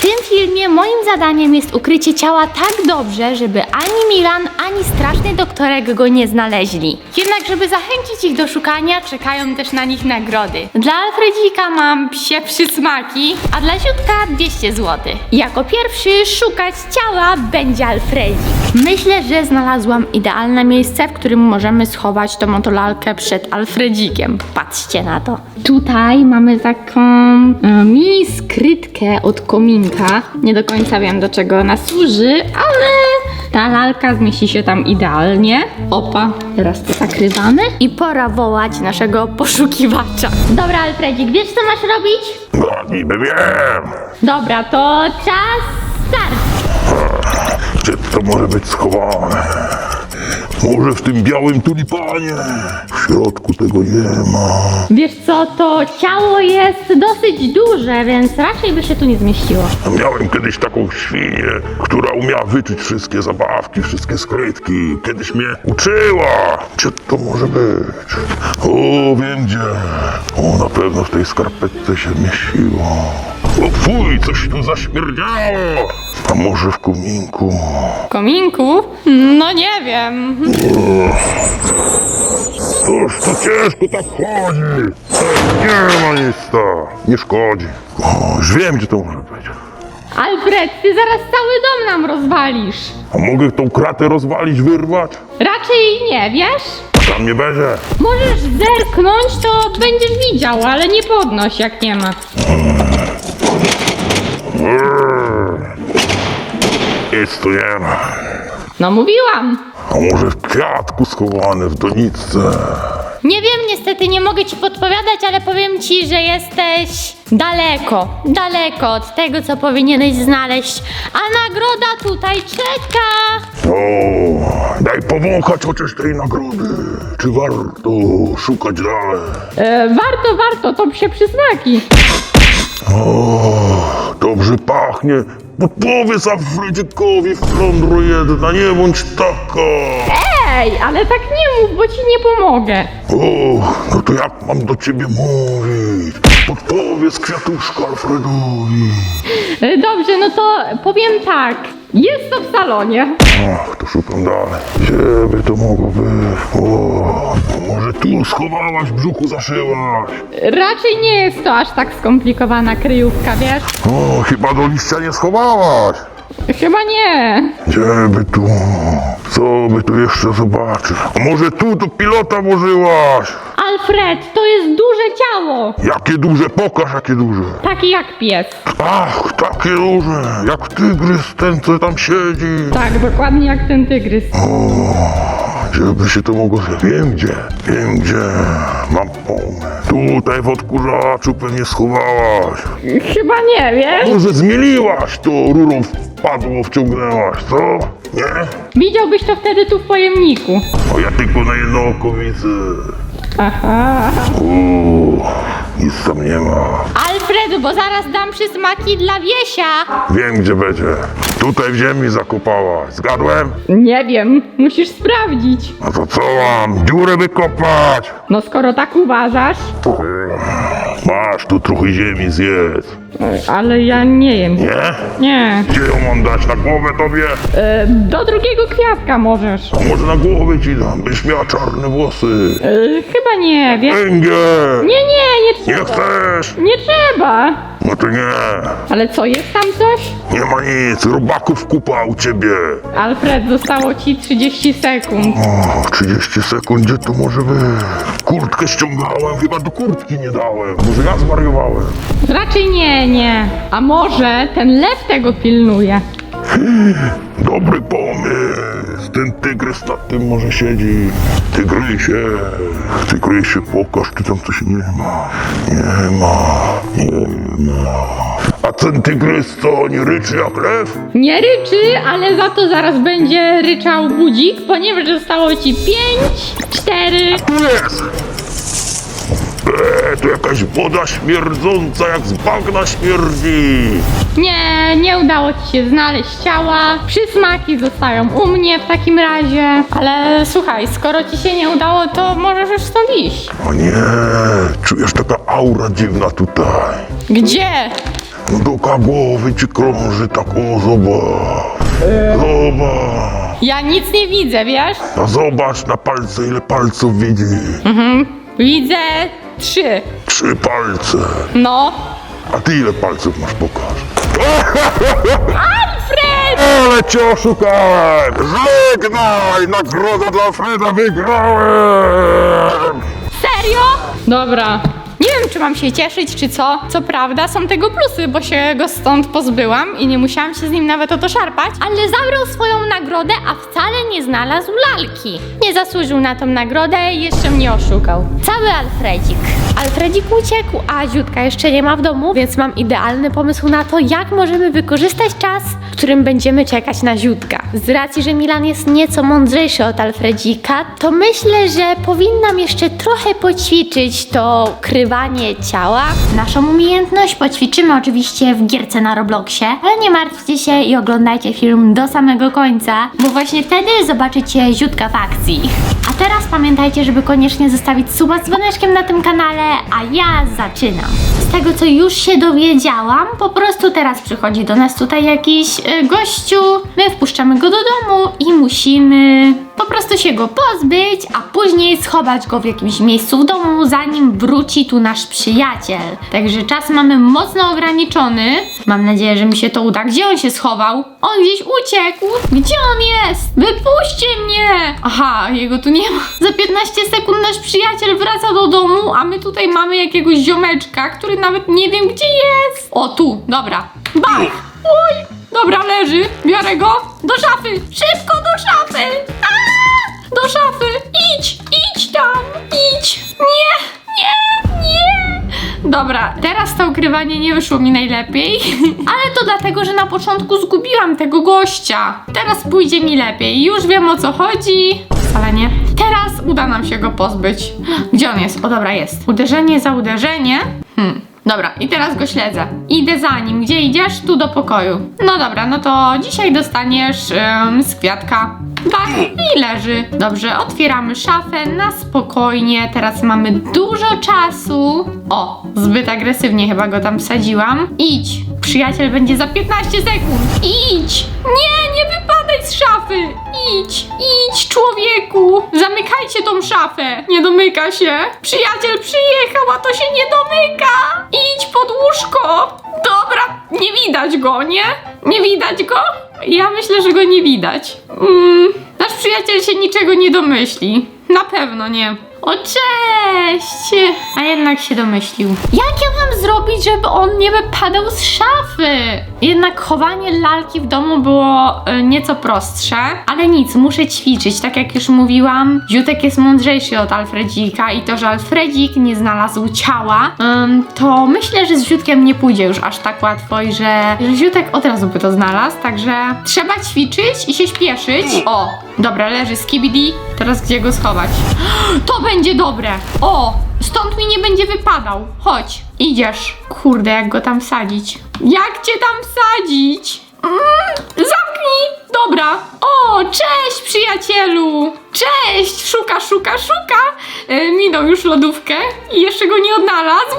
W tym filmie moim zadaniem jest ukrycie ciała tak dobrze, żeby ani Milan, ani straszny doktorek go nie znaleźli. Jednak, żeby zachęcić ich do szukania, czekają też na nich nagrody. Dla Alfredzika mam psie przysmaki, a dla Ziutka 200 zł. Jako pierwszy szukać ciała będzie Alfredzik. Myślę, że znalazłam idealne miejsce, w którym możemy schować tą motolalkę przed Alfredzikiem. Patrzcie na to. Tutaj mamy taką e, mini skrytkę od kominka. Nie do końca wiem do czego ona służy, ale ta lalka zmieści się tam idealnie. Opa, teraz to zakrywamy. I pora wołać naszego poszukiwacza. Dobra, Alfredzik, wiesz co masz robić? No, niby wiem. Dobra, to czas start. Gdzie to może być schowane? Może w tym białym tulipanie? W środku tego nie ma. Wiesz co, to ciało jest dosyć duże, więc raczej by się tu nie zmieściło. Miałem kiedyś taką świnię, która umiała wyczuć wszystkie zabawki, wszystkie skrytki. Kiedyś mnie uczyła. Gdzie to może być? O, wiem gdzie. O, na pewno w tej skarpetce się mieściło. O, fuj, coś tu zaśmierdziało. A może w kominku? W kominku? No nie wiem. Cóż, to ciężko tak chodzi. Nie ma nic to. Nie szkodzi. O, już wiem, gdzie to może być. Alfred, ty zaraz cały dom nam rozwalisz. A mogę tą kratę rozwalić, wyrwać? Raczej nie, wiesz? Tam nie będzie. Możesz zerknąć, to będziesz widział, ale nie podnoś jak nie ma. Nic tu nie ma. No mówiłam. A może w kwiatku schowane, w doniczce. Nie wiem, niestety nie mogę ci podpowiadać, ale powiem ci, że jesteś daleko, daleko od tego, co powinieneś znaleźć. A nagroda tutaj czeka. O, daj powąchać chociaż tej nagrody. Czy warto szukać dalej? E, warto, warto, to się przysmaki. Pachnie. Podpowiedz Alfredzikowi w flądru jedna, nie bądź taka. Ej, ale tak nie mów, bo ci nie pomogę. O, no to jak mam do ciebie mówić? Podpowiedz kwiatuszko Alfredowi. E, Dobrze, no to powiem tak. Jest to w salonie. Ach, to szukam dalej. By to mogło być? O, a może tu schowałaś, brzuchu zaszyłaś? Raczej nie jest to aż tak skomplikowana kryjówka, wiesz? O, chyba do liścia nie schowałaś. Chyba nie. By tu? Co by tu jeszcze zobaczyć? A może tu do pilota włożyłaś? Alfred, to jest duże ciało. Jakie duże, pokaż jakie duże. Takie jak pies. Ach, takie duże, jak tygrys ten, co tam siedzi. Tak, dokładnie jak ten tygrys. Gdzie by się to mogło... Wiem gdzie, wiem gdzie. Mam pomysł. Tutaj w odkurzaczu pewnie schowałaś. Chyba nie, wiesz? Może zmieliłaś to, rurą wpadło, wciągnęłaś, co? Nie? Widziałbyś to wtedy tu w pojemniku. O, ja tylko na jedno oko widzę. Aha. Uuu, nic tam nie ma. Alfred, bo zaraz dam przysmaki dla Wiesia. Wiem gdzie będzie. Tutaj w ziemi zakopałaś. Zgadłem? Nie wiem, musisz sprawdzić. No to co mam? Dziurę wykopać? No skoro tak uważasz, Masz tu trochę ziemi zjedz. Ale ja nie jem. Nie? Nie. Gdzie ją mam dać? Na głowę tobie? E, do drugiego kwiatka możesz. A może na głowę ci dam, byś miała czarne włosy. E, chyba nie, wiesz? Węgiel! Nie, nie, nie Nie trzeba. chcesz? Nie trzeba. No to nie. Ale co, jest tam coś? Nie ma nic. Robaków kupa u ciebie. Alfred, zostało ci 30 sekund. O, 30 sekund, gdzie to może być? Kurtkę ściągałem, chyba do kurtki nie dałem. Może ja zwariowałem. Raczej nie, nie. A może ten lew tego pilnuje? Dobry pomysł. Ten tygrys nad tym może siedzi. Tygrysie, tygrysie, pokaż, czy tam coś nie ma. Nie ma, nie ma. A ten tygrys co, nie ryczy jak lew? Nie ryczy, ale za to zaraz będzie ryczał budzik, ponieważ zostało ci 5, 4. Tu jest! Eee, to jakaś woda śmierdząca, jak z bagna śmierdzi. Nie, nie udało ci się znaleźć ciała. Przysmaki zostają u mnie w takim razie. Ale słuchaj, skoro ci się nie udało, to możesz już stąd iść. O nie, czujesz taka aura dziwna tutaj. Gdzie? Duka głowy ci krąży tak, o zobacz. Zobacz. Ja nic nie widzę, wiesz? A zobacz na palce, ile palców widzi. Widzę trzy. Trzy palce. No. A ty ile palców masz, pokaż. Alfred! Ale cię oszukałem! Żegnaj! Nagroda dla Freda wygrałem! Serio? Dobra. Nie wiem, czy mam się cieszyć, czy co. Co prawda, są tego plusy, bo się go stąd pozbyłam i nie musiałam się z nim nawet o to szarpać, ale zabrał nagrodę, a wcale nie znalazł lalki. Nie zasłużył na tą nagrodę jeszcze mnie oszukał. Cały Alfredzik. Alfredzik uciekł, a Ziutka jeszcze nie ma w domu, więc mam idealny pomysł na to, jak możemy wykorzystać czas, w którym będziemy czekać na Ziutka. Z racji, że Milan jest nieco mądrzejszy od Alfredzika, to myślę, że powinnam jeszcze trochę poćwiczyć to krywanie ciała. Naszą umiejętność poćwiczymy oczywiście w gierce na Robloxie, ale nie martwcie się i oglądajcie film do samego końca, bo właśnie wtedy zobaczycie ziutka w akcji. A teraz pamiętajcie, żeby koniecznie zostawić suba z dzwoneczkiem na tym kanale, a ja zaczynam. Z tego, co już się dowiedziałam, po prostu teraz przychodzi do nas tutaj jakiś y, gościu, my wpuszczamy go do domu i musimy po prostu się go pozbyć, a później schować go w jakimś miejscu w domu, zanim wróci tu nasz przyjaciel. Także czas mamy mocno ograniczony. Mam nadzieję, że mi się to uda. Gdzie on się schował? On gdzieś uciekł. Gdzie on jest? Wypuśćcie mnie! Aha, jego tu nie ma. Za 15 sekund nasz przyjaciel wraca do domu, a my tutaj mamy jakiegoś ziomeczka, który nawet nie wiem gdzie jest. O, tu, dobra. Bach! Oj! Dobra, leży. Biorę go. Do szafy. Szybko do szafy. A! Do szafy. Idź, idź tam. Idź. Nie, nie, nie. Dobra, teraz to ukrywanie nie wyszło mi najlepiej, ale to dlatego, że na początku zgubiłam tego gościa. Teraz pójdzie mi lepiej. Już wiem o co chodzi. Wcale nie. Teraz uda nam się go pozbyć. Gdzie on jest? O dobra, jest. Uderzenie za uderzenie. Hmm. Dobra, i teraz go śledzę. Idę za nim. Gdzie idziesz? Tu do pokoju. No dobra, no to dzisiaj dostaniesz em, z kwiatka. Tak, i leży. Dobrze, otwieramy szafę na spokojnie. Teraz mamy dużo czasu. O, zbyt agresywnie chyba go tam wsadziłam. Idź, przyjaciel będzie za 15 sekund. Idź! Nie, nie wypadaj z szafy! Idź, idź, człowieku! Zamykajcie tą szafę! Nie domyka się. Przyjaciel przyjechał, a to się nie domyka! Idź pod łóżko! Dobra, nie widać go, nie? Nie widać go? Ja myślę, że go nie widać. Mm, nasz przyjaciel się niczego nie domyśli. Na pewno nie. O cześć! A jednak się domyślił. Jak ja mam zrobić, żeby on nie wypadał z szafy? Jednak chowanie lalki w domu było e, nieco prostsze, ale nic, muszę ćwiczyć. Tak jak już mówiłam, Ziutek jest mądrzejszy od Alfredzika i to, że Alfredzik nie znalazł ciała, to myślę, że z Ziutkiem nie pójdzie już aż tak łatwo i że, że od razu by to znalazł, także trzeba ćwiczyć i się śpieszyć. O, dobra, leży skibidi, teraz gdzie go schować? To będzie dobre! O, stąd mi nie będzie wypadał. Chodź, idziesz. Kurde, jak go tam wsadzić? Jak cię tam wsadzić? Mm, zamknij! Dobra. O, cześć przyjacielu! Cześć! Szuka, szuka, szuka! E, minął już lodówkę i jeszcze go nie odnalazł.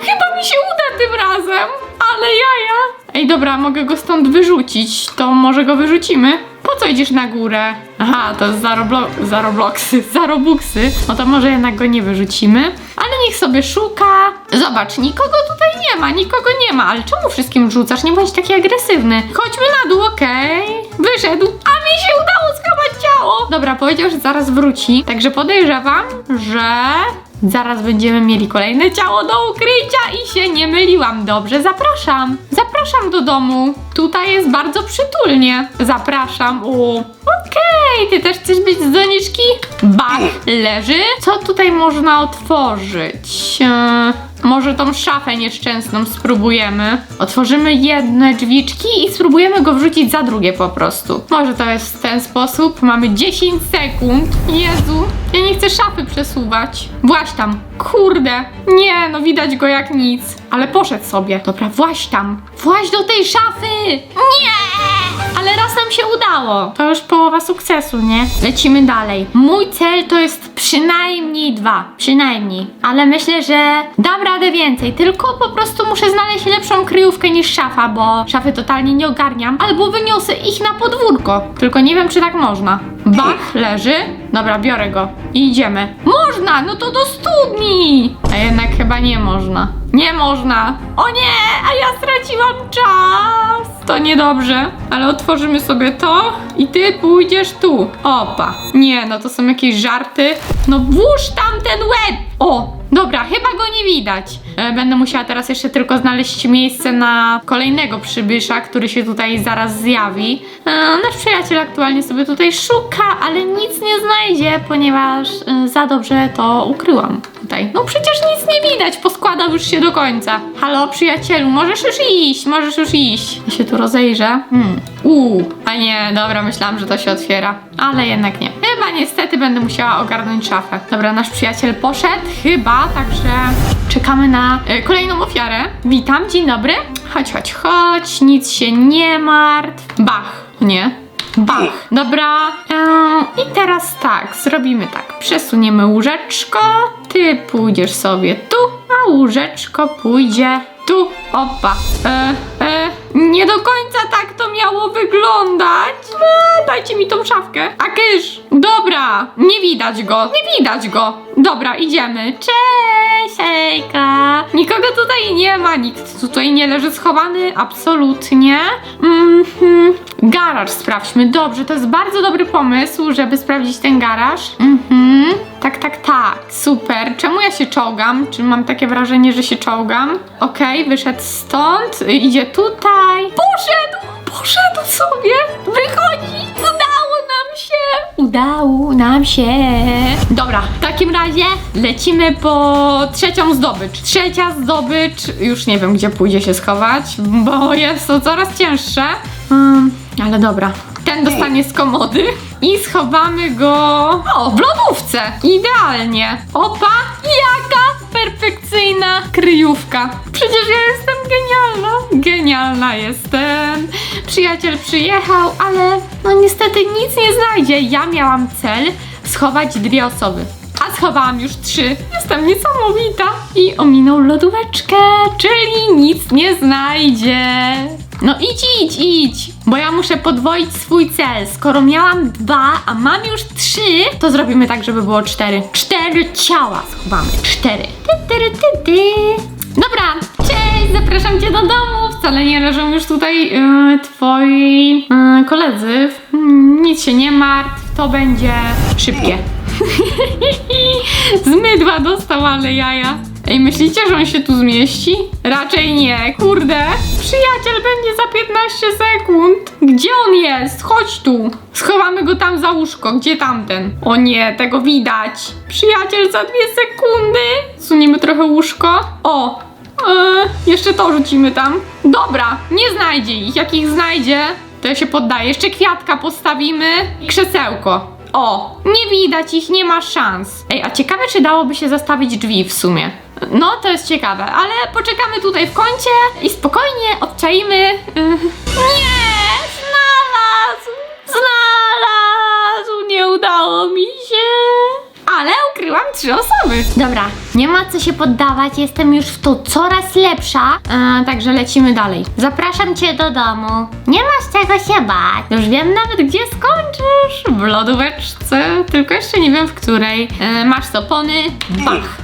Chyba mi się uda tym razem, ale jaja. Ej, dobra, mogę go stąd wyrzucić. To może go wyrzucimy? Po co idziesz na górę? Aha, to za, roblo za Robloxy, za Robuxy. No to może jednak go nie wyrzucimy. Ale niech sobie szuka. Zobacz, nikogo tutaj nie ma, nikogo nie ma. Ale czemu wszystkim rzucasz? Nie bądź taki agresywny. Chodźmy na dół, okej? Wyszedł. A mi się udało schować ciało. Dobra, powiedział, że zaraz wróci. Także podejrzewam, że Zaraz będziemy mieli kolejne ciało do ukrycia i się nie myliłam. Dobrze, zapraszam. Zapraszam do domu. Tutaj jest bardzo przytulnie. Zapraszam. O, okej, ty też chcesz być z doniczki? Bach, leży. Co tutaj można otworzyć? Eee, może tą szafę nieszczęsną spróbujemy. Otworzymy jedne drzwiczki i spróbujemy go wrzucić za drugie po prostu. Może to jest w ten sposób. Mamy 10 sekund. Jezu, ja nie chcę szafy przesuwać. Właź tam. Kurde. Nie, no widać go jak nic. Ale poszedł sobie. Dobra, właź tam. Właź do tej szafy. Nie! Raz nam się udało. To już połowa sukcesu, nie? Lecimy dalej. Mój cel to jest przynajmniej dwa. Przynajmniej. Ale myślę, że dam radę więcej. Tylko po prostu muszę znaleźć lepszą kryjówkę niż szafa, bo szafy totalnie nie ogarniam. Albo wyniosę ich na podwórko. Tylko nie wiem, czy tak można. Bach leży. Dobra, biorę go. I idziemy. Można! No to do studni! A jednak chyba nie można. Nie można. O nie! A ja straciłam czas! To niedobrze. Ale otworzymy sobie to i ty pójdziesz tu. Opa. Nie, no to są jakieś żarty. No włóż tam ten łeb! O! Dobra, chyba go nie widać. E, Będę musiała teraz jeszcze tylko znaleźć miejsce na kolejnego przybysza, który się tutaj zaraz zjawi. E, Nasz przyjaciel aktualnie sobie tutaj szuka, ale nic nie znajdzie, ponieważ e, za dobrze to ukryłam tutaj. No przecież nic nie widać, poskładał już się do końca. Halo, przyjacielu, możesz już iść, możesz już iść. Ja się tu rozejrzę. Hmm. Uuu, a nie, dobra, myślałam, że to się otwiera, ale jednak nie. Chyba niestety będę musiała ogarnąć szafę. Dobra, nasz przyjaciel poszedł, chyba, także czekamy na e, kolejną ofiarę. Witam, dzień dobry. Chodź, chodź, chodź, nic się nie martw. Bach, nie? Bach. Dobra. em, I teraz tak, zrobimy tak. Przesuniemy łóżeczko. Ty pójdziesz sobie tu, a łóżeczko pójdzie tu. Opa. E, e, nie do końca tak to miało wyglądać. E, dajcie mi tą szafkę. A kysz. Dobra. Nie widać go. Nie widać go. Dobra, idziemy. Cześć, hejka. Nikogo tutaj nie ma. Nikt tutaj nie leży schowany. Absolutnie. Mhm. Garaż sprawdźmy. Dobrze, to jest bardzo dobry pomysł, żeby sprawdzić ten garaż. Mhm. Tak, tak, tak. Super. Czemu ja się czołgam? Czy mam takie wrażenie, że się czołgam? Okej, wyszedł stąd. Idzie tutaj. Poszedł! Poszedł sobie! Wychodzi! Udało nam się! Udało nam się! Dobra, w takim razie lecimy po trzecią zdobycz. Trzecia zdobycz, już nie wiem gdzie pójdzie się schować, bo jest to coraz cięższe. Mm, ale dobra. Ten dostanie z komody i schowamy go. O, w lodówce! Idealnie! Opa! Jaka perfekcyjna kryjówka! Przecież ja jestem genialna! Genialna jestem! Przyjaciel przyjechał, ale no niestety nic nie znajdzie. Ja miałam cel schować dwie osoby. A schowałam już trzy. Jestem niesamowita. I ominął lodóweczkę, czyli nic nie znajdzie. No idź, idź, idź, bo ja muszę podwoić swój cel. Skoro miałam dwa, a mam już trzy, to zrobimy tak, żeby było cztery. Cztery ciała schowamy. Cztery. Ty, ty, ty, ty. Dobra, cześć, zapraszam cię do domu. Wcale nie leżą już tutaj yy, twoi yy, koledzy. Mm, nic się nie martw, to będzie szybkie. Z mydła dostał, ale jaja. Ej, myślicie, że on się tu zmieści? Raczej nie. Kurde, przyjaciel będzie za 15 sekund. Gdzie on jest? Chodź tu. Schowamy go tam za łóżko. Gdzie tamten? O nie, tego widać. Przyjaciel za dwie sekundy. Suniemy trochę łóżko. O, e, jeszcze to rzucimy tam. Dobra, nie znajdzie ich. Jak ich znajdzie, to ja się poddaję. Jeszcze kwiatka postawimy i krzesełko. O, nie widać ich, nie ma szans. Ej, a ciekawe, czy dałoby się zastawić drzwi w sumie. No, to jest ciekawe, ale poczekamy tutaj w kącie i spokojnie odczaimy. Ym, Nie! Znalazł! Znalazł! Nie udało mi się! Ale ukryłam trzy osoby. Dobra, nie ma co się poddawać, jestem już w to coraz lepsza. E, także lecimy dalej. Zapraszam cię do domu. Nie masz czego się bać. Już wiem nawet gdzie skończysz. W lodóweczce, tylko jeszcze nie wiem w której. E, masz opony. Bach.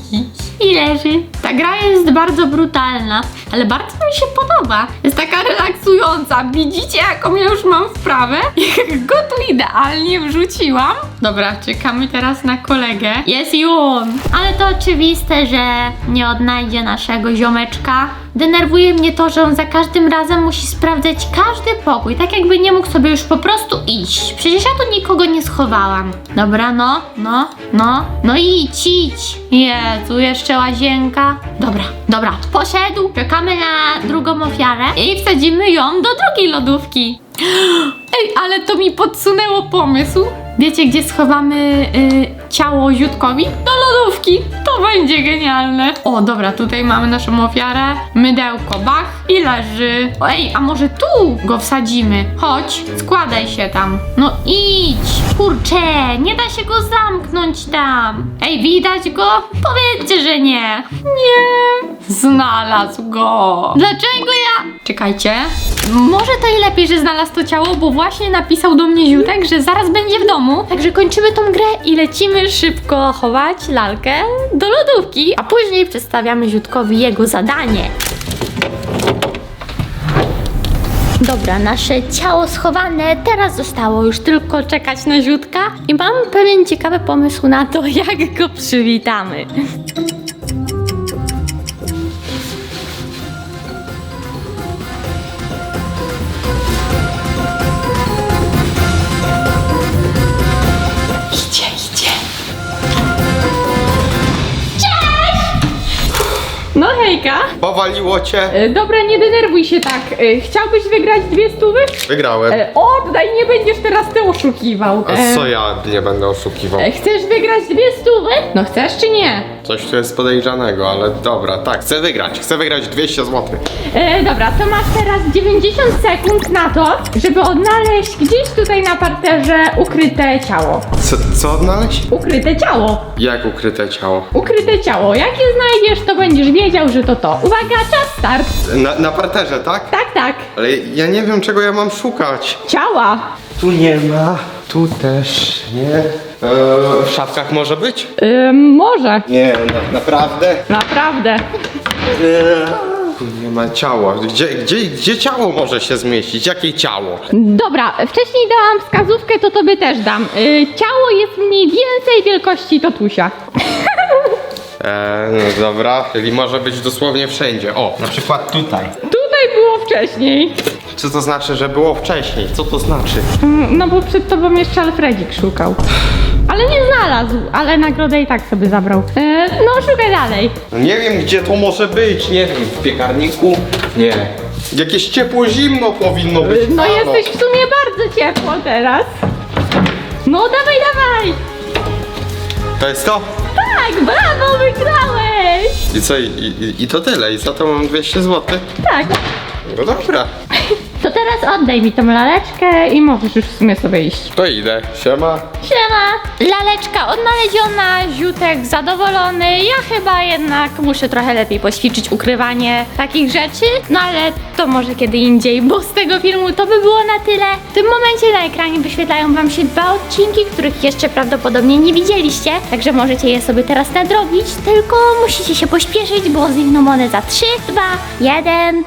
I leży. Ta gra jest bardzo brutalna, ale bardzo mi się podoba. Jest taka relaksująca. Widzicie, jaką ja już mam wprawę? Jak go tu idealnie wrzuciłam. Dobra, czekamy teraz na kolegę. Jest i on. Ale to oczywiste, że nie odnajdzie naszego ziomeczka. Denerwuje mnie to, że on za każdym razem musi sprawdzać każdy pokój, tak jakby nie mógł sobie już po prostu iść. Przecież ja tu nikogo nie schowałam. Dobra, no, no, no, no idź, idź. Jezu, jeszcze łazienka. Dobra, dobra, poszedł. Czekamy na drugą ofiarę i wsadzimy ją do drugiej lodówki. Ej, ale to mi podsunęło pomysł. Wiecie, gdzie schowamy y, ciało Ziutkowi? Do lodówki. To będzie genialne. O, dobra, tutaj mamy naszą ofiarę. Mydełko, bach i leży. Ej, a może tu go wsadzimy? Chodź, składaj się tam. No idź. Kurczę, nie da się go zamknąć tam. Ej, widać go? Powiedzcie, że nie. Nie. Znalazł go. Dlaczego ja... Czekajcie. Może to i lepiej, że znalazł to ciało, bo właśnie napisał do mnie Ziutek, że zaraz będzie w domu. Także kończymy tą grę i lecimy szybko chować lalkę do lodówki, a później przedstawiamy Ziutkowi jego zadanie. Dobra, nasze ciało schowane, teraz zostało już tylko czekać na Ziutka i mam pewien ciekawy pomysł na to, jak go przywitamy. Powaliło cię? E, Dobra, nie denerwuj się tak. E, Chciałbyś wygrać dwie stówy? Wygrałem. E, Oddaj, nie będziesz teraz ty oszukiwał. A E, co ja nie będę oszukiwał? e, Chcesz wygrać dwie stówy? No chcesz czy nie? Coś tu jest podejrzanego, ale dobra, tak, chcę wygrać. Chcę wygrać 200 zł. E, dobra, to masz teraz 90 sekund na to, żeby odnaleźć gdzieś tutaj na parterze ukryte ciało. Co, co odnaleźć? Ukryte ciało. Jak ukryte ciało? Ukryte ciało. Jak je znajdziesz, to będziesz wiedział, że to to. Uwaga, czas start. Na, na parterze, tak? Tak, tak. Ale ja nie wiem, czego ja mam szukać. Ciała. Tu nie ma, tu też nie. Eee, w szafkach może być? Ym, może. Nie, na, naprawdę? Naprawdę. Eee, tu nie ma ciała. Gdzie, gdzie, gdzie ciało może się zmieścić? Jakie ciało? Dobra, wcześniej dałam wskazówkę, to tobie też dam. Y, ciało jest mniej więcej wielkości Totusia. Eee, no dobra, czyli może być dosłownie wszędzie. O, na przykład tutaj. Tutaj było wcześniej. Co to znaczy, że było wcześniej? Co to znaczy? Mm, No bo przed tobą jeszcze Alfredzik szukał. Ale nie znalazł, ale nagrodę i tak sobie zabrał. Y, no, szukaj dalej. No nie wiem, gdzie to może być. Nie wiem, w piekarniku? Nie. Jakieś ciepło-zimno powinno być. Y, No Halo. jesteś w sumie bardzo ciepło teraz. No dawaj, dawaj! To jest to? Tak, brawo, wygrałeś! I co, i, i, i to tyle. I za to mam 200 zł. Tak. No dobra. To teraz oddaj mi tą laleczkę i możesz już w sumie sobie iść. To idę. Siema. Siema! Laleczka odnaleziona, ziutek zadowolony. Ja chyba jednak muszę trochę lepiej poćwiczyć ukrywanie takich rzeczy, no ale to może kiedy indziej, bo z tego filmu to by było na tyle. W tym momencie na ekranie wyświetlają wam się dwa odcinki, których jeszcze prawdopodobnie nie widzieliście, także możecie je sobie teraz nadrobić, tylko musicie się pośpieszyć, bo znikną one za 3, 2, 1.